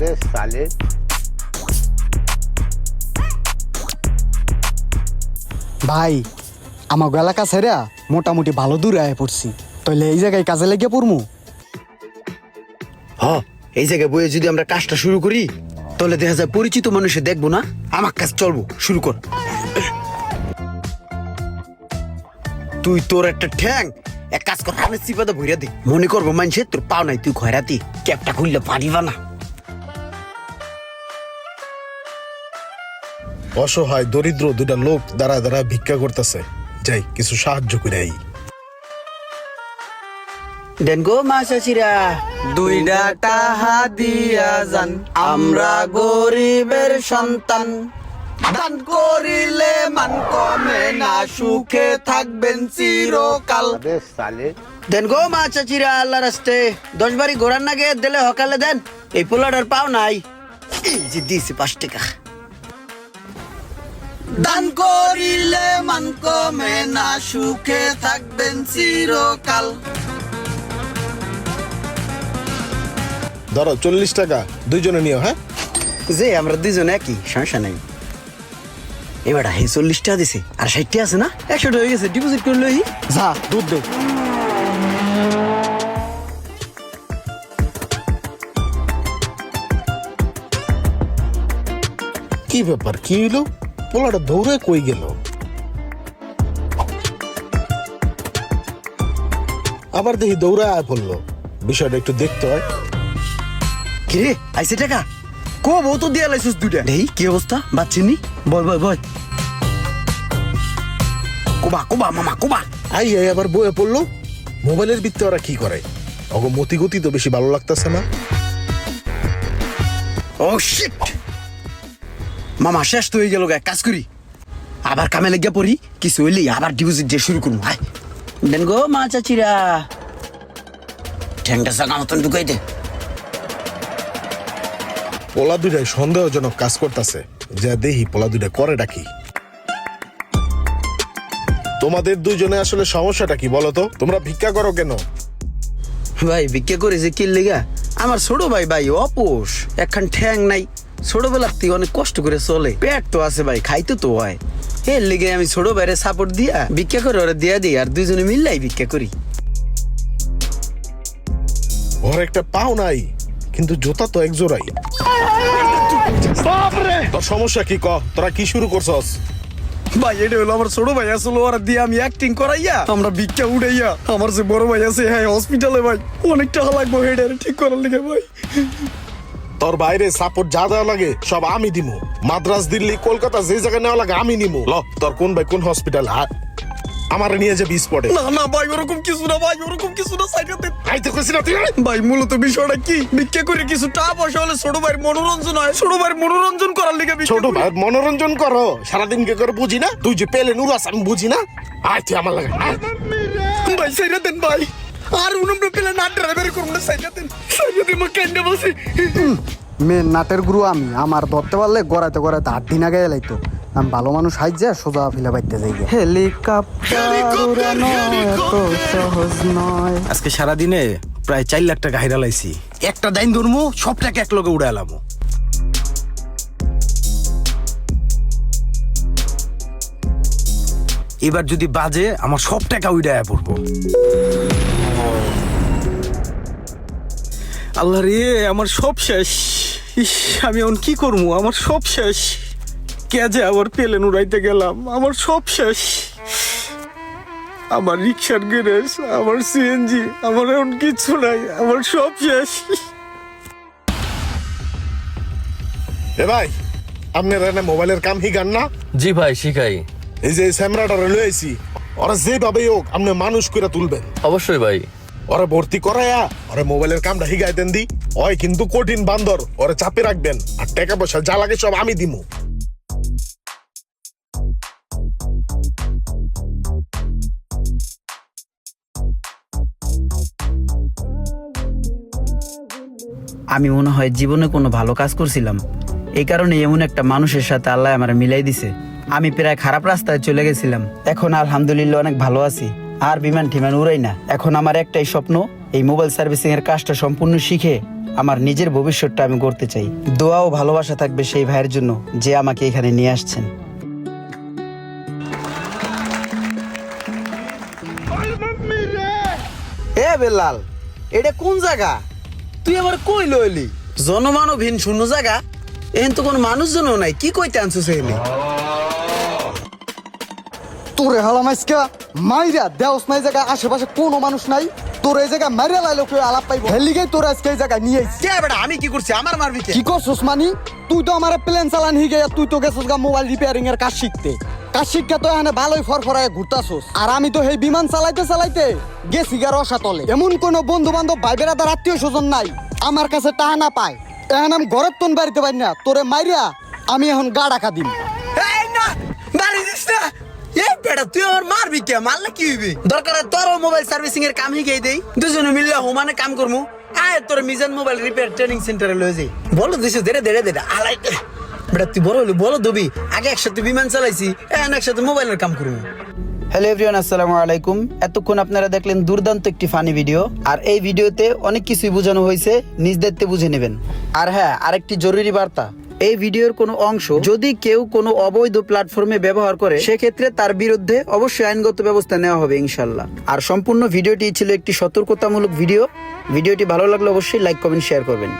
আছে sale. ভাই আমার এলাকা ছেড়া মোটামুটি ভালো দূরে আয় পড়ছি। তাহলে এই জায়গায় কাজে লেগে পড়মু? হ এই জায়গায় বইয়ে যদি আমরা কাজটা শুরু করি তাহলে দেখা যায় পরিচিত মানুষে দেখব না আমার কাজ চলবো শুরু কর। তুই তোর একটা ঠ্যাং এক কাজ কর কানে চিপাতে ভইরা দি। মনে করব মানুষের তোর পাও নাই তুই খয়রাতি ক্যাপটা খুললে পারিবা না। অসহায়, দরিদ্র দুটা লোক দ্বারা দ্বারা ভিক্ষা করতেছে। যাই, কিছু সাহায্য করাই আই। দেন গো মা চাচিরা দুইটা টাহা দিয়া যান। আমরা গরিবের সন্তান। দান করিলে মান কমে না, সুখে থাকবেন চিরকাল। দেন গো মা চাচিরা আল্লাহ রাস্তে। দশ বারি ঘোরার নাগে দিলে হকালে দেন। এই পোলাটার পাও নাই। এই যে দিয়েছি পাঁচ টাকা। দান করিলে মান কমে না সুখে থাকবেন চিরকাল। ধরো চল্লিশ টাকা দুইজনে নিও হ্যাঁ? যে আমরা দুজন একই সমস্যা নাই। এবার হে চল্লিশটা দিছে আর ষাটটা আছে না? একশোটা হয়ে গেছে ডিপোজিট করল যা দুধ দে। কি ব্যাপার কি হইল? পোলাটা দৌড়ে কই গেল? আবার দেখি দৌড়ে আয় পড়ল বিষয়টা একটু দেখতে হয়। কিরে আইসে টাকা? কো বউ তো দিয়া লাইছিস দুইটা। দেই কি অবস্থা? বাচ্চিনি বয় বয় বয়। কোবা কোবা মামা কোবা। আই আই আবার বয়ে পড়ল। মোবাইলের ভিত্তে ওরা কি করে? অগ মতি গতি তো বেশি ভালো লাগতেছে না। ও শিট মামা শেষ তো হয়ে গেল গায়ে কাজ করি। আবার কামে লেগে পড়ি কিছু হইলি আবার ডিপোজিট দিয়ে শুরু করব হাই দেন গো মা চাচিরা। ঠ্যাংটা সাকা মতন ঢুকাই দে। পোলা দুটাই সন্দেহজনক কাজ করতেছে। যা দেখি পোলা দুটা করে ডাকি তোমাদের দুজনে আসলে সমস্যাটা কি বলো তো? তোমরা ভিক্ষা করো কেন? ভাই ভিক্ষা করেছে কি লেগা? আমার ছোট ভাই ভাই অপোষ। একখান ঠ্যাং নাই। ছোটবেলার থেকে অনেক কষ্ট করে চলে। পেট তো আছে ভাই খাইতে তো হয়। এর লেগে আমি ছোট ভাইরে সাপোর্ট দিয়া ভিক্ষা করে ওরা দিয়া দিই আর দুইজনে মিললাই ভিক্ষা করি। ওর একটা পাও নাই কিন্তু জুতা তো এক জোড়াই। তোর সমস্যা কি ক? তোরা কি শুরু করছস? ভাই এটা হলো আমার ছোট ভাই আসলে ওরা দিয়ে আমি অ্যাক্টিং করাইয়া আমরা ভিক্ষা উড়াইয়া আমার যে বড় ভাই আছে হ্যাঁ হসপিটালে ভাই অনেক টাকা লাগবে হেডারে ঠিক করার লেগে ভাই। তোর বাইরে সাপোর্ট যা দেওয়া লাগে সব আমি দিমু। মাদ্রাস দিল্লি কলকাতা যে জায়গায় নেওয়া লাগে আমি নিমু। ল তোর কোন ভাই কোন হসপিটাল আমার নিয়ে যাবি স্পটে না না ভাই ওরকম কিছু না ভাই ওরকম কিছু না সাইডে আইতে কইছি না তুই ভাই মূলত বিষয়টা কি? ভিক্ষা করে কিছু টাকা পয়সা হলে ছোট ভাইয়ের মনোরঞ্জন হয়। ছোট ভাইয়ের মনোরঞ্জন করার লিগে ছোট। ভাই মনোরঞ্জন করো সারাদিন কে করে বুঝি না? তুই যে পেলে নুরাস আমি বুঝি না। আয় তুই আমার লাগে ভাই সাইডে দেন ভাই। পেলে না ড্রাইভার না বসে। মেন নাটের গুরু আমি আমার ধরতে পারলে গড়াইতে গড়াইতে আট দিন আগে এলাইতো আমি ভালো মানুষ হাইজা সোজা ফিলে বাইতে যাই হেলিকপ্টার উড়ানো এত সহজ নয়। আজকে সারাদিনে প্রায় চার লাখ টাকা হাইরা লাইছি। একটা দাইন ধরমু সব টাকা এক লগে উড়ে এবার যদি বাজে আমার সব টাকা উড়াইয়া পড়ব। আল্লাহ রে আমার সব শেষ। ইস আমি এখন কি করব? আমার সব শেষ। কে যে আবার পেলেন উড়াইতে গেলাম? আমার সব শেষ। আমার রিক্সার গ্যারেজ আমার সিএনজি আমার এখন কিচ্ছু নাই আমার সব শেষ। এ ভাই আপনার এনে মোবাইলের কাম হিগান না? জি ভাই শিখাই। এই যে স্যামরাটা লয়ে আইছি ওরা যেভাবে হোক আপনি মানুষ করে তুলবেন। অবশ্যই ভাই। ওরা ভর্তি করায়া ওরা মোবাইলের কামটা হিগাই দেন দি। ওই কিন্তু কঠিন বান্দর ওরা চাপে রাখবেন। আর টাকা পয়সা যা লাগে সব আমি দিমু। আমি মনে হয় জীবনে কোনো ভালো কাজ করছিলাম। এই কারণে এমন একটা মানুষের সাথে আল্লাহ আমার মিলাই দিছে। আমি প্রায় খারাপ রাস্তায় চলে গেছিলাম। এখন আলহামদুলিল্লাহ অনেক ভালো আছি। আর বিমান টিমান উড়াই না। এখন আমার একটাই স্বপ্ন এই মোবাইল সার্ভিসিং এর কাজটা সম্পূর্ণ শিখে আমার নিজের ভবিষ্যৎটা আমি করতে চাই। দোয়া ও ভালোবাসা থাকবে সেই ভাইয়ের জন্য যে আমাকে এখানে নিয়ে আসছেন। এ বেলাল এটা কোন জায়গা? তুই আবার কই লইলি? জনমানবহীন শূন্য জায়গা? এখান তো কোনো মানুষজনও নাই। কি কইতে আনছো সেখানে তোরে হালা মাইসকা মাইরা দেওস নাই জায়গা আশেপাশে কোনো মানুষ নাই তোর এই জায়গায় মাইরা লাইলো কেউ আলাপ পাইবো। হেলিগেই তোর আজকে এই জায়গায় নিয়ে কে বেটা আমি কি করছি? আমার মারবি কে? কি করছস মানি? তুই তো আমার প্লেন চালান হিগে তুই তো গেছস গা মোবাইল রিপেয়ারিং এর কাজ শিখতে। কাজ শিক্ষা তো এখানে ভালোই ফরফরায় ঘুরতাছস। আর আমি তো সেই বিমান চালাইতে চালাইতে গেছি গা রসাতলে। এমন কোন বন্ধু বান্ধব ভাই বেড়াদার আত্মীয় স্বজন নাই আমার কাছে টাকা না পায়। এখন আমি ঘরের তোন বাড়িতে পারি না তোরে মাইরা আমি এখন গা ডাকা দিম এই না মারি দিস না এ বেটা, তুই আমার মারবি কে? মারলে কি হইবে? দরকার তোরও মোবাইল সার্ভিসিং এর কাম হিগেই দেই। দুজনে মিললে হোমানে কাম করমু। আয়, তোর মিজান মোবাইল রিপেয়ার ট্রেনিং সেন্টারে লয়ে যাই। বলো দিস দেরে দেরে দেরে আলাই বেটা, তুই বড় হলি, বলো দবি। আগে একসাথে বিমান চালাইছি, এখন একসাথে মোবাইলের কাম করব হ্যালো এভরিওয়ান আসসালামু আলাইকুম। এতক্ষণ আপনারা দেখলেন দুর্দান্ত একটি ফানি ভিডিও আর এই ভিডিওতে অনেক কিছুই বোঝানো হয়েছে, নিজ দায়িত্বে বুঝে নেবেন। আর হ্যাঁ আরেকটি জরুরি বার্তা। এই ভিডিওর কোনো অংশ যদি কেউ কোনো অবৈধ প্ল্যাটফর্মে ব্যবহার করে, সেক্ষেত্রে তার বিরুদ্ধে অবশ্যই আইনগত ব্যবস্থা নেওয়া হবে ইনশাল্লাহ আর সম্পূর্ণ ভিডিওটি ছিল একটি সতর্কতামূলক ভিডিও। ভিডিওটি ভালো লাগলে অবশ্যই লাইক কমেন্ট শেয়ার করবেন।